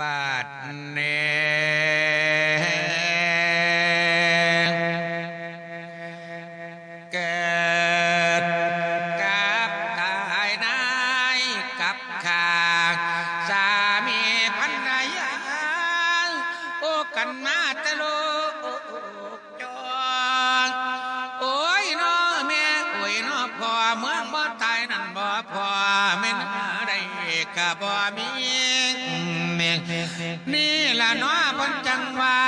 บาดเน นี่ล่ะเน้อเพันจังว่า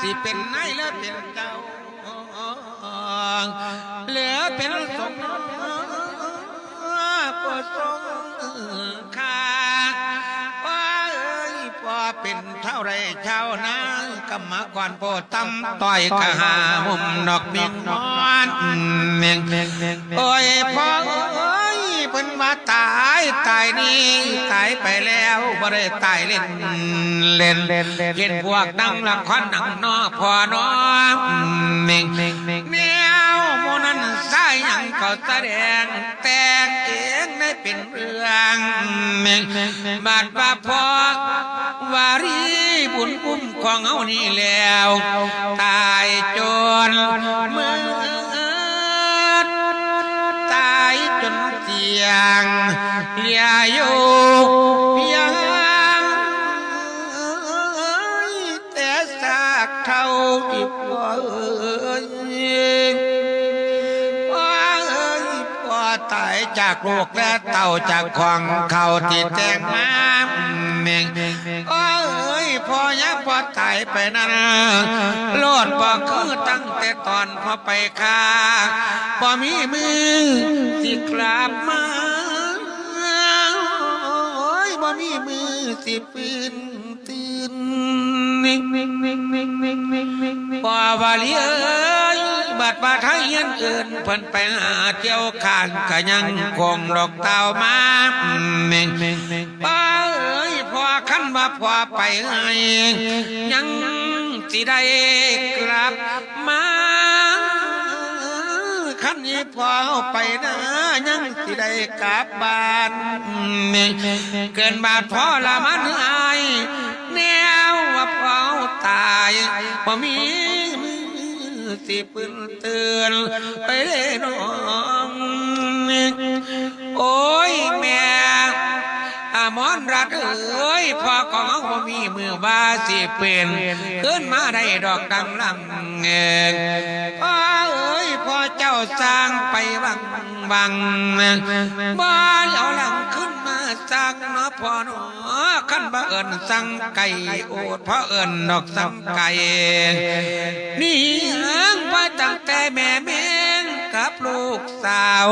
สิเป็นนายแล้วเป็นเจ้าเหลือเป็นสมก็สงค่าว่าเอ้ยพอเป็นเท่าไรเช้านากรรมกรโปรดตำต่อยกะหามุมนอกเมียงนอนเมียงโอ้ยพ่อเอ้ยเพิ่นว่าตายตายนี่ตายไปแล้วบ่ได้ตายเล่นเล่นเล่นพวกนังละครหนังนอพอนอเม่งแนวโมนันสายหยังเขาแสดงแต่งเองได้เป็นเรื่องเม่งบาดว่าพอวารีบุญคุ้มของเอานี่แล้ว ตายจนเมื่อ สียงเหลียอยู่เพียงแต่สากเท่าอีกพ่อเอ้ยพ่อเอ้ยพอตายจากโลกและเต่าจากของเขาที่แต่งมาเมงพ่อเอ้ยพอยังพ่อตายไปนั่นโลดบ่คือตั้งแต่ตอนพอไปค้าบ่มีมือสิกลับมา มือสิฟื้นตื่นนิ่งนิ่งนิ่งนิ่งนิ่งนิ่งนิ่งนิ่พอบาลีเอ้ยบาดบาดทางเย็นเอินเพิ่นไปหาเที่ยวขานกะยังคงหลอกเต่ามาเม่งป้าเอ้ยพอขั้นมาพอไปไงยังสิได้กลับมา นี้พอเอไปนะยังสิได้กลับบ้านเกินบาทพอละมันอายแนวว่าพอเอตายพอมีมือสิปืนเตือนไปเลยน้องโอ้ยแม่อมอนรักเอ้ยพ่อของเขาบ่มีมือว่าสิเป็น ขึ้นมาได้ดอกดังลังเงพ่อเอ้ยพ่อเจ้า สร้างไปบังบังบ่เอาหลังขึ้นมาสร้างเนาะพ่อนาะขันบ่เอิญสั่งไก่โอดพ่อเอิญดอกสั่งไก่นี่หางว่าตั้งแต่แม่แม่งกับลูกสาว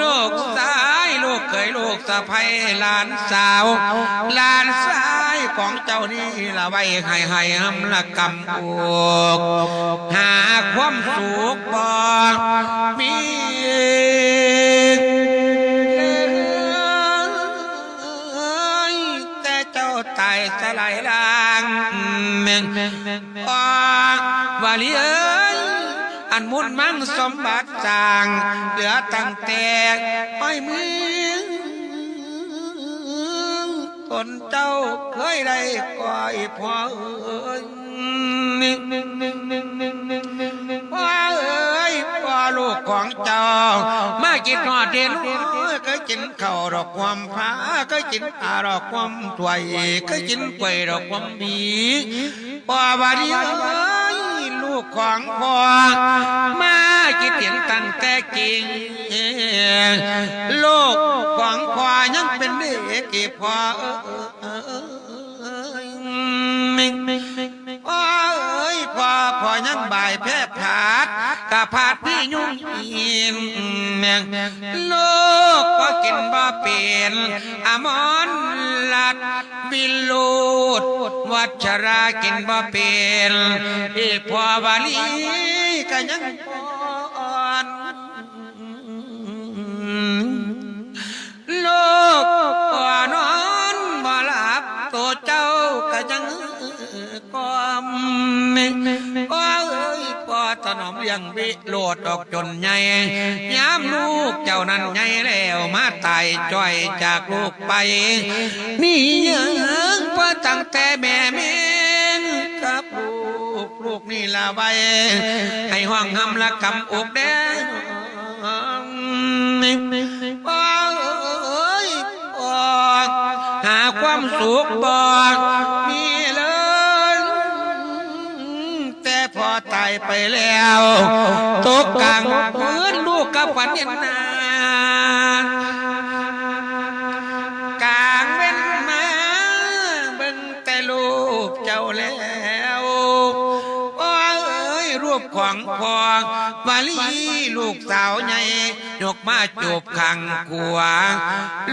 ลูกสายลูกเคยลูกสะใภ้หลานสาวหลานสาย ของเจ้านี่ละไว้ให้ให้หำละกำอกหาความสุขบ่มีแต่เจ้าตายสลายลางเมงว่าเลี้ยอันมุนมั่งสมบัติจางเหลือตั้งแต่อ้อยมือ นเจ้าเคยได้ก่อยพ่อเอ้ยพ่อเอ้ยพ่อลูกของเจ้ามากินหอดเด่นก็กินข้าวดอกความผาก็กินอาดอกความถวยก็กินกล้วยดอกความดีพ่อบาดีเดียลูกของพ่อมาคิดเห็นตั้งแต่กิ่งโลก ยังเป็นเด็กพอเอ้ยพ่อเอ้ยพ่อพ่อยังบ่ายแพ้ผาดกะผาดพี่ยุ่งอินลูกก็กินบ่เป็นอมอนลัดวิลูดวัชรากินบ่เป็นอีพ่อบาลีก็ยัง พ่อเอ้ยพ่อถนอมเลี้ยงวิโลดออกจนใหญ่ยามลูกเจ้านั้นใหญ่แล้วมาตายจ้อยจากลูกไปนี่ยังพ่อตั้งแต่แม่เมงกับลูกลูกนี่ละไว้ให้ห้องหำละกำอกแดงพ่อเอ้ยหาความสุขบ่ ไปแล้วตกกลางพื้นลูกกับฝันเย็นนานกลางเว้นมาเบิ่งแต่ลูกเจ้าแล้วโอ้ยรูปของพองวาลีลูกสาวใหญ่ยกมาจูบข้างขวา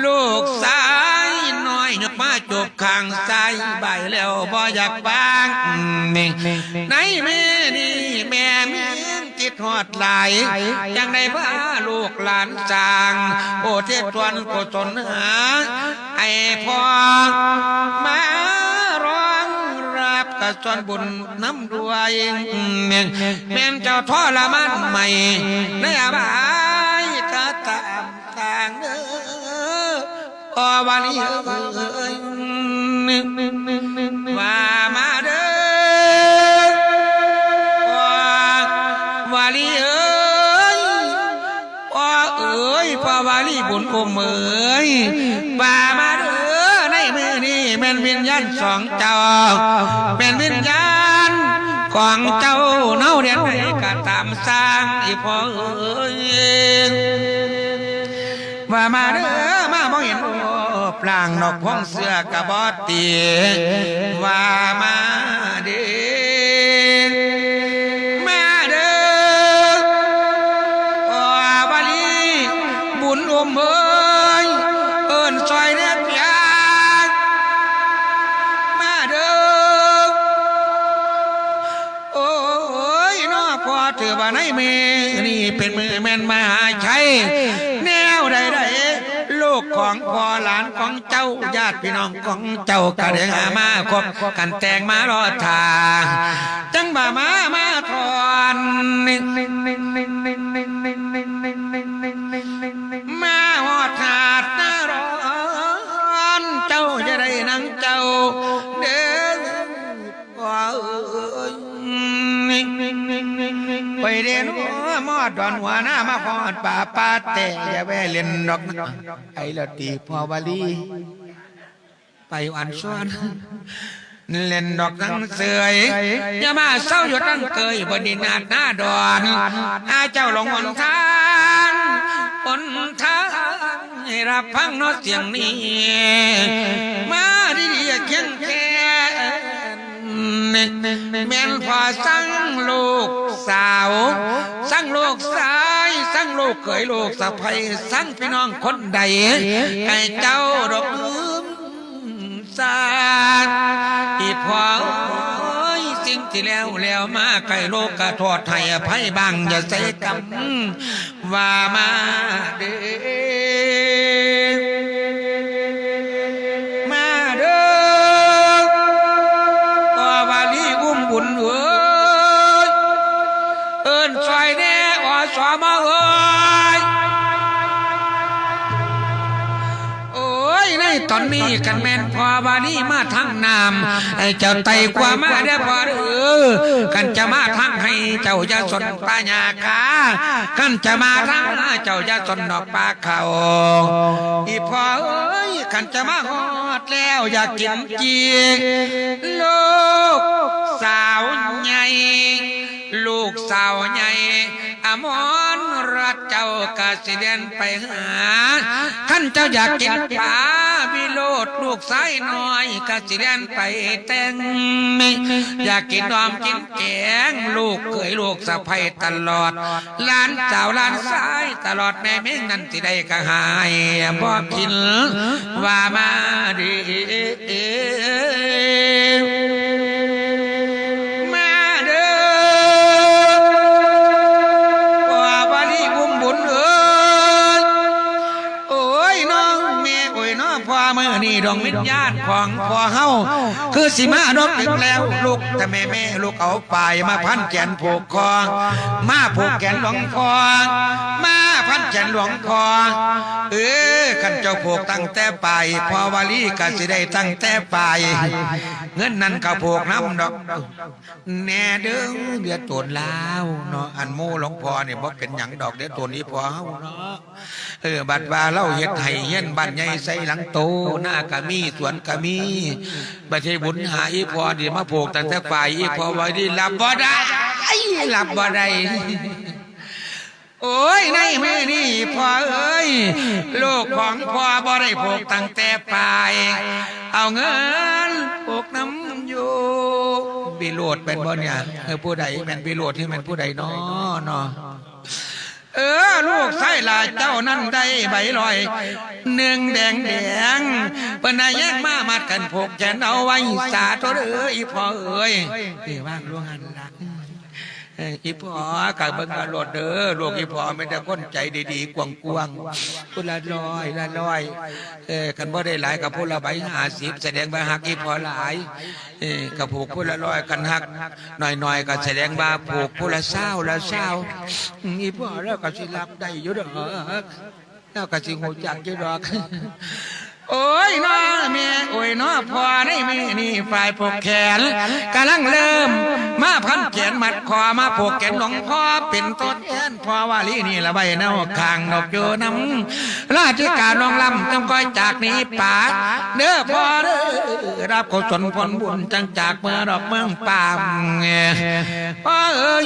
ลูกสายน้อยยกมาจูบข้างซ้ายใบแล้วบ่อยากบางนี่ในแม่นี่แม่เมี ยงจิตหอดหลายยังได้พาลูกหลานจางโอเทศทวนกุศลหาไอ้พ่อมาร้องรับกระสอนบุญน้ำด้วยแม่นแม่นเจ้าทอละมันใหม่ในอบายก็ตามทางเด้ออวันนี้ ลีบุมเอ้ยป่ามาเด้อในมือนี่แม่นวิญญาณสองเจ้า เป็นวิญญาณของเจ้าเน่าเรียนให้การตามสร้างอีพ่อเอ้ยว่ามาเด้อมาบ่เห็นโอ้ปลางนกพ้องเสื้อกระบอตีว่ามาเด้อ ติพี่น้องของเจ้าก็ได้หามาครบกันแต่งมารอดทาง จังบ่ามามาทอนมาหอดหาดหน้าร้อนเจ้าจะได้นังเจ้าเด้อว่าเอ้ยไปเรียนมอดดอนหัวหน้ามาพอดป่าป้าแต่อย่าแวเล่นดอกนะไอ้ละตีพอวาลี ไปอันซ้อนเล่นดอกนังเสยอย่ามาเศร้าหยุดนั่งเกยบนดินาดหน้าดอนอาเจ้าหลงหนทางหนทางให้รับฟังเนอเสียงนี้ มาดีๆเคียงแค่แม่นพอสั่งลูกสาวสั่งลูกสายสั่งลูกเขยลูกสะใภ้สั่งพี่น้องคนใดให้เจ้าดอกลืม สาดอีพอเอ้ยสิ่งที่แล้วแล้วมาไก่โลกกระทอดไทยอภัยบางอย่าใส่กำว่ามาเด้ อนนี้กันแม่นพอบานี่มาทั้งนามไอ้เจ้าไตกว่ามาได้อพอเออกันจะมาทั้งให้เจ้าจะสนปาญาคากันจะมาทั้งเจ้าจะสนดอกปลาเขาอีพอเอ้ยกันจะมาฮอดแล้วอยากกินจีลูกสาวใหญ่ลูกสาวใหญ่อมร รัตเจ้ากาสิเดียนไปหาท่านเจ้าอยากกินปลาวิโรดลูกสายน้อยกาสิเดียนไปแต่งอยากกินดอมกินแกงลูกเคยลูกสะใภ้ตลอดหลานสาวหลานสายตลอดแม่เม่งนั่นสิได้กระหายบ่กินว่ามาดี วงวิญญาณของพ่อเฮาคือสิมาดอกถึงแล้วลูกแต่แม่แม่ลูกเอาไปมาพันแขนผูกคอมาผูกแขนหลวงพ่อมา พันแขนหลวงพอเออขันเจ้าโผกตั้งแต่ไปพอวาลีก็สิได้ตั้งแต่ไปเงินนั้นก็โผกน้ำดอก แน่เด้อเดี๋ยวตัวลาวเนาะอันโมหลวงพ่อเนี่ยบ่เป็นหยังดอกเดี๋ยวตัวนี้พอเฮาเนาะเออบัดว่าเล่าเฮ็ดให้เฮียนบ้านใหญ่ใส่หลังโตหน้ากะมีสวนกะมีบ่ใช่บุญหาอีพอเดี๋ยวมาโผกตั้งแต่ฝ่ายอีพอว้ดีรับบ่ได้รับบ่ได้ โอ้ยในมือนี่พ่อเอ้ยลูกของพ่อบ่ได้ผูกตั้งแต่ปลาย เอาเงินผูกน้ำอยู่บิโรดเป็นบ่เนี่ยเออผู้ใดแม่นบิโรดที่แม่นผู้ใดเนาะเนาะเออ ลูกไส้ลาเจ้านั่นได้ใบลอยหนึ่งแดงแดงเปิ้นนายแยกมามัดกันผูกแขนเอาไว้สาธุเอ้ยพ่อเอ้ยที่ว่างล่วงหันลังเอีพ่อกะเบิ่งกะโลดเด้อลูกอีพ่อไม่ได้คนใจดีๆกวางๆพุละลอยละลอยเออคันบ่ได้หลายกับพุละใบห้าสิบแสดงว่าหักอีพ่อหลายเออกับผูกพุละลอยกันหักหน่อยๆก็แสดงว่าผูกพุละเศร้าละเศร้าอีพ่อแล้วก็สิรับได้อยู่ดอกแล้วก็สิหูจักอยู่ดอก โอ้ยน้อแม่โอ้ยน้อพอได้แม่นี่ฝ่ายผูกแขนกำลังเริ่ม มาพันแขนมัดคอมาผูกแขนหลวงพ่อเป็นต้นแอนพอว่าลีนี่ละใบเนาคางดอกโยน้ำราชการน้องลำต้องคอยจากนี้ป่าเด้อพ่อเด้อรับกุศลผลบุญจังจากเมื่อดอกเมืองป่าพ่อเอ้ย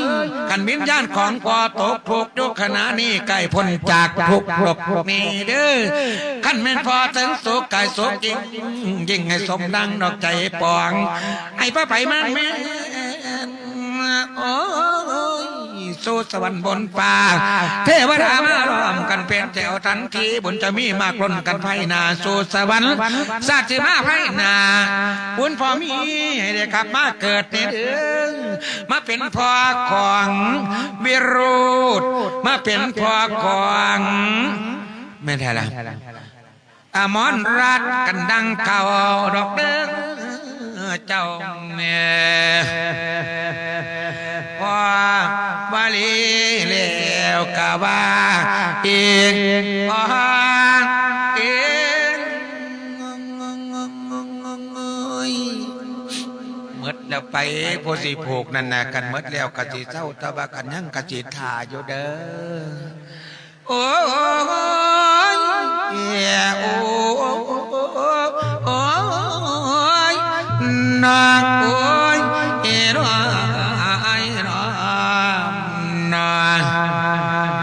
กันวิญญาณของพ่อตกทุกยุคขณะนี้ใกล้พ้นจากทุกข์หลบนี่เด้อขันแม่นพอถึงสุขกายสุขจริงยิ่งให้สมดังดอกใจปองให้พระไปมันแม่โอ้ยสู่สวรรค์บนฟ้าเทวดามาล้อมกันเป็นแถวทันทีบุญจะมีมากล้นกันไพนาสู่สวรรค์สัตว์สิมาไพนาบุญพอมีให้ได้กลับมาเกิดในเดืองมาเป็นพ่อของวิรุธมาเป็นพ่อของไม่ใช่ละ อมรรักกันดังเก่าดอกเด้อเจ้าแม่พอบาลีแล้วกะว่าอีกพออีกเมดแล้วไปโพสิผูกนั่นนะกันเมดแล้วกะจิเศร้าตะบะกันยังกะจิทาอยู่เด้อโอ้ย เอียโอ้โอ้ยนางโอ้ยเอรไอ้รนา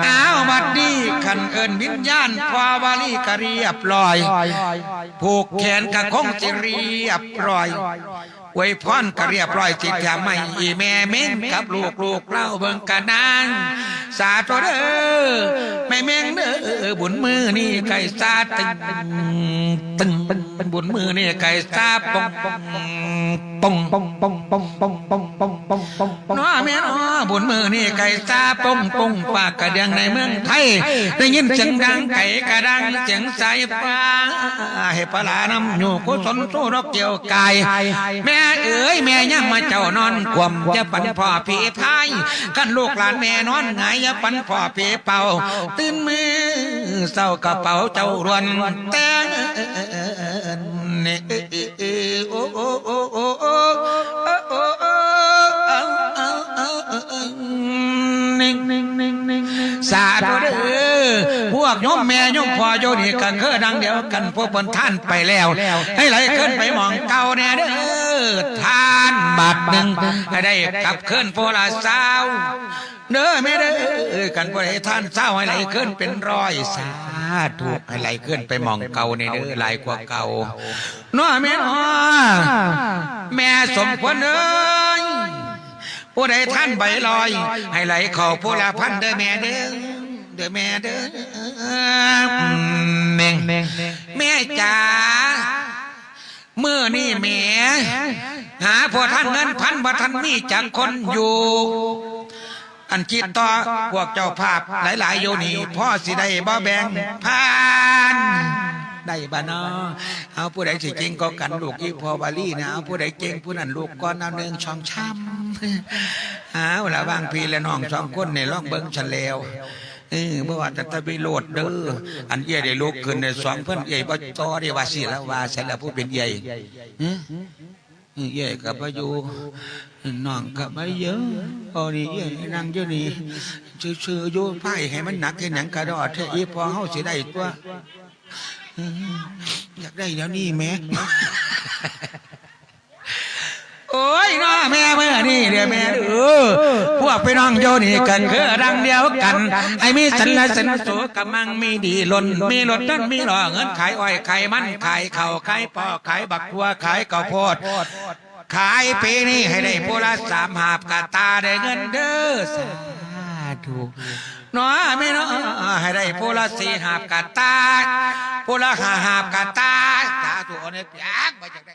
อ้าวบัดนี้ขันเอินวิญญาณพาวาลีกะเรียบร้อย ผูกแขนกะคงจะเรียบร้อย ไว้พรก็เรียบร้อยจิตจะไม่อีแม่เม้งกับลูกลูกเล่าเบิ่งกะนานสาธุเด้อแม่เม้งเด้อบุญมือนี่ไก่ซาตึงตึง บุญมือนี่ไก่ซาปองปองปองปองปองปองปองปองปองปองปองน้อแม่น้อบุญมือนี่ไก่ซาปองปองปากกระเดียงในเมืองไทยได้ยินเสียงดังไก่กระดังเสียงสายฟ้าให้ปลาน้ำอยู่กุศลสู้รกเกี่ยวกายแม่เอ๋ยแม่ยังมาเจ้านอนควมจะปันพ่อผีพายกันลูกหลานแม่นอนหงายอย่าปันพ่อผีเป่าตื่นมือเศร้ากระเป๋าเจ้ารวนแต่งเนี่ยโอ้โอ้โอ้โอ้โอ้โอ้โออาเอาเอาเอานิ่งนิ่งนิ่งนิ่งสาธุเด้อพวกโยมแม่โยมพ่อโยนี่กันเคือดังเดียวกันพวกบนท่านไปแล้ว ให้ไหลขึ้นไปมองเก่าแน่เด้อท่านบาทหนึ่งได้กลับขึ้นโพลาสาวเด้อแม่เด้อกันพอให้ท่านเศร้าให้ไหลขึ้นเป็นร้อยสาว ธุให้ไหลขึ้นไปมองเก่าในเด้อไหลกว่าเก่าน้อแม่น้อแม่สมควรเอ้ยผู้ใดท่านใบลอย ให้ไหลเข่าผู้ละพันเด้อแม่เด้อเด้อแม่เด้อแม่งแม่จ๋าเมื่อนี่แหมหาพอท่านเงินพันบ่ท่านมีจากคนอยู่ อันคิดต่อพวกเจ้าภาพหลาย ๆ โยนี่พ่อสิได้บ่แบ่งผ่านได้บ้านอเอาผู้ใดสิเก่งก็กันลูกอีพอบาลีนะเอาผู้ใดเก่งผู้นั้นลูกก้อนเอาหนึ่งช่องช้ำเอาละบางพี่และน้องสองคนในล่องเบิ้งฉันแล้วเออบ่ว่าแต่ตะไปโลดเด้ออันเอี้ยได้ลุกขึ้นในสองเพิ่นเอี้ยบ่ต่อได้ว่าสิแล้วว่าใช่แล้วผู้เป็นเอี้ย แย่กับ่อยู่น้องกับ่เยอะพอนี่เอี้นั่งอยู่นี่ชื่อๆอยู่ไผให้มันหนักให้หนังกระดอดเท่อีพอเฮาสิได้ตัวอยากได้เดี๋ยวนี้แหม่ โอ้ยน้อแม่เมื่อนี่เดี๋ยวแม่เออพวกพี่น้องโยนี่กันคือรังเดียวกัน ไอ้มีสันละสันโสกำมังมีดีล้นมีรถนั่นมีหล่อเงินขายอ้อยขายมันขายเข้าขายปอขายบักทัวขายข้าวโพดขายปีนี้ให้ได้พูละสามหาบกะตาได้เงินเด้อสาธุน้อไม่น้อให้ได้พูละสี่หาบกะตาพูละห้าหาบกะตาสาธุเอาเนี่ยยากมาจากได้